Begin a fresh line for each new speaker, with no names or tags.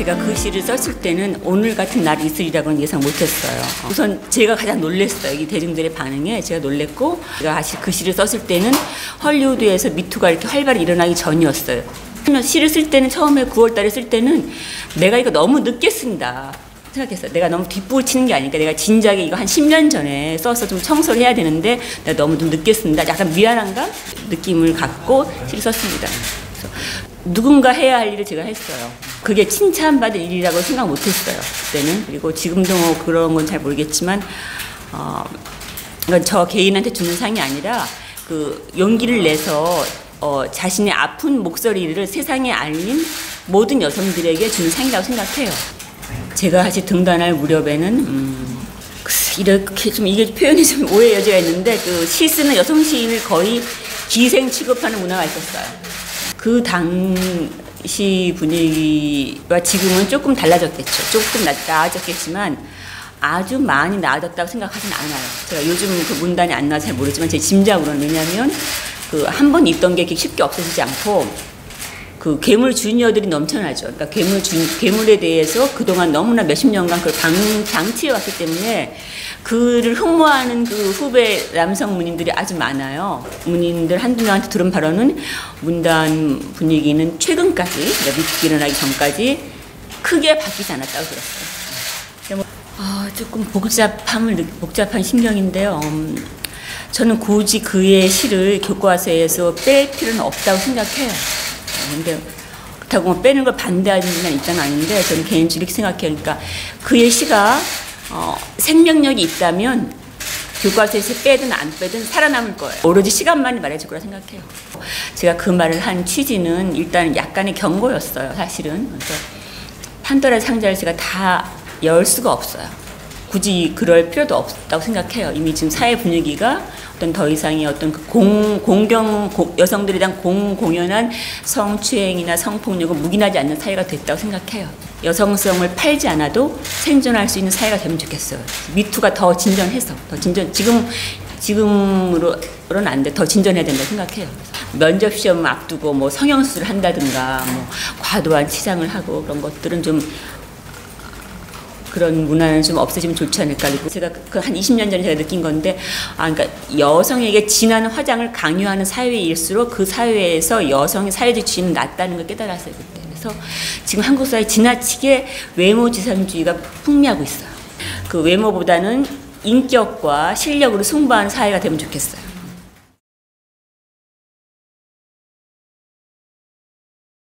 제가 그 시를 썼을 때는 오늘 같은 날이 있으리라고는 예상 못했어요. 우선 제가 가장 놀랐어요. 이 대중들의 반응에 제가 놀랬고 제가 사실 그 시를 썼을 때는 헐리우드에서 미투가 이렇게 활발히 일어나기 전이었어요. 시를 쓸 때는 처음에 9월달에 쓸 때는 내가 이거 너무 늦게 쓴다. 생각했어요. 내가 너무 뒷북을 치는 게 아니니까 내가 진작에 이거 한 10년 전에 써서 좀 청소를 해야 되는데 내가 너무 좀 늦게 쓴다. 약간 미안한가 느낌을 갖고 시를 썼습니다. 누군가 해야 할 일을 제가 했어요. 그게 칭찬받을 일이라고 생각 못 했어요. 그때는. 그리고 지금도 뭐 그런 건 잘 모르겠지만, 어, 이건 저 개인한테 주는 상이 아니라 그 용기를 내서 어, 자신의 아픈 목소리를 세상에 알린 모든 여성들에게 주는 상이라고 생각해요. 제가 사실 등단할 무렵에는 음, 이렇게 좀 이게 표현이 좀 오해 여지가 있는데 그 시 쓰는 여성 시인을 거의 기생 취급하는 문화가 있었어요. 그 당 시 분위기와 지금은 조금 달라졌겠죠. 조금 나, 나아졌겠지만 아주 많이 나아졌다고 생각하진 않아요. 제가 요즘 그 문단이 안 나와서 잘 모르지만 제 짐작으로는 왜냐하면 그 한 번 있던 게 쉽게 없어지지 않고 그 괴물 주니어들이 넘쳐나죠. 그러니까 괴물 주, 괴물에 대해서 그동안 너무나 몇십 년간 그걸 방, 방치해 왔기 때문에 그를 흠모하는 그 후배 남성 문인들이 아주 많아요. 문인들 한두 명한테 들은 바로는 문단 분위기는 최근까지, 그러니까 미국이 일어나기 전까지 크게 바뀌지 않았다고 들었어요. 뭐, 아, 조금 복잡함을, 복잡한 심경인데요. 음, 저는 굳이 그의 시를 교과서에서 뺄 필요는 없다고 생각해요. 근데 그렇다고 뭐 빼는 걸 반대하는 입장은 아닌데 저는 개인적으로 생각해요. 그러니까 그의 시가 어, 생명력이 있다면 교과서에서 빼든 안 빼든 살아남을 거예요. 오로지 시간만이 말해줄 거라 생각해요. 제가 그 말을 한 취지는 일단 약간의 경고였어요. 사실은. 그래서 판도라 상자를 제가 다 열 수가 없어요. 굳이 그럴 필요도 없다고 생각해요. 이미 지금 사회 분위기가 어떤 더 이상의 어떤 그 공, 공경, 고, 여성들에 대한 공공연한 성추행이나 성폭력은 묵인하지 않는 사회가 됐다고 생각해요. 여성성을 팔지 않아도 생존할 수 있는 사회가 되면 좋겠어요. 미투가 더 진전해서, 더 진전, 지금, 지금으로는 안 돼. 더 진전해야 된다고 생각해요. 면접 시험 앞두고 뭐 성형수술 한다든가, 뭐 과도한 치장을 하고 그런 것들은 좀 그런 문화는 좀 없어지면 좋지 않을까. 제가 그 한 20년 전에 제가 느낀 건데, 아, 그러니까 여성에게 진한 화장을 강요하는 사회일수록 그 사회에서 여성의 사회적 지위는 낮다는 걸 깨달았어요, 그때. 그래서 지금 한국 사회 지나치게 외모 지상주의가 풍미하고 있어요. 그 외모보다는 인격과 실력으로 승부하는 사회가 되면 좋겠어요.